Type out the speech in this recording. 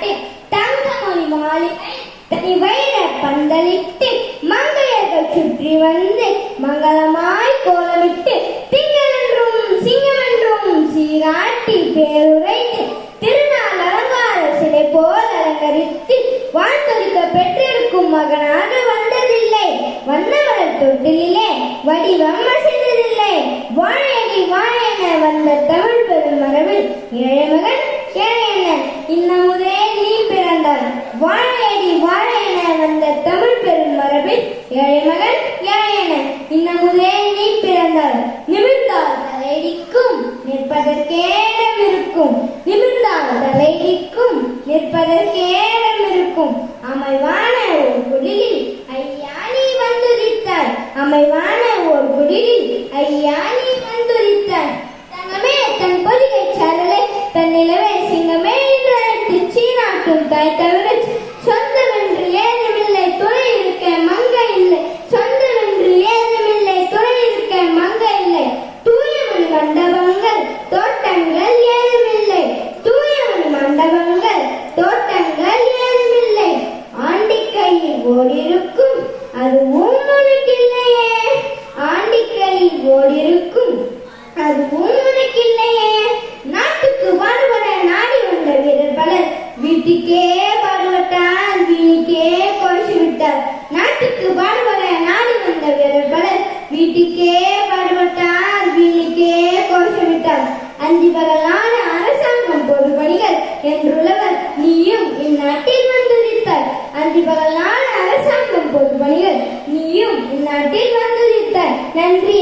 நாட்டு தங்கமணி மாளிகை தனி வைர பந்தலிட்டு மங்கையர்கள் சுற்றி வந்து மங்களமாய் கோலமிட்டு திங்களென்றும் சிங்கமென்றும் சீராட்டி பேருரைத்து திருநாள் அலங்கார சிலை போல் அலங்கரித்து வாழ்த்தொடுக்க பெற்றிருக்கும் மகனாக வந்ததில்லை. வண்ணவரல் தொட்டிலே வடிவம் அசைந்ததில்லை. வாழையடி வாழையென வந்த தமிழ் பெரும் மரபில் இளையமகன் இளையன இன்னமும் பிறந்தாய் வாழையடி வாழையென வந்த தமிழ் பெரும் மரபில் ஏழை இளையமகன் இளையன இன்னமுதே நீ பிறந்தார் நிமிர்ந்தால் தலைடிக்கும் நிற்பதற்கேடம் இருக்கும் நிமிர்ந்தால் தலைடிக்கும் நிற்பதற்கேடம் இருக்கும் அமைவான ஒரு குடிலில் ஐயா நீ வந்துரித்தாய் அமைவான ஒரு குடிலில் ஐயா நீ வந்துரித்தாய் தங்கமே தன் பொதிகை சரலை தன் நிலவே சிங்கமே என்று அழைத்து சீனாட்டும் தாய் தவிர தோட்டங்கள் ஏதுமில்லை ஆண்டி கையில் ஓடிருக்கும். அதுவும் உனக்கில்லையே ஆண்டி கையில் ஓடிருக்கும். அதுவும் உனக்கில்லையே நாட்டுக்கு பாடுபட நாடி வந்த வீரர் பலர் வீட்டுக்கே பாடுபட்டார் வீணுக்கே கோஷி விட்டார் நாட்டுக்கு பாடுபட நாடி வந்த வீரர் பலர் வீட்டுக்கே பாடுபட்டார் வீணுக்கே கோஷி விட்டார் அஞ்சு பகலான அரசாங்கம் பொது பணிகள் என்றுள்ளவர் நீயும் இந்நாட்டில் அதிபகலான அரசாங்கம் பொது நீயும் இந்நாட்டில் வந்துரித்தாய் நன்றி.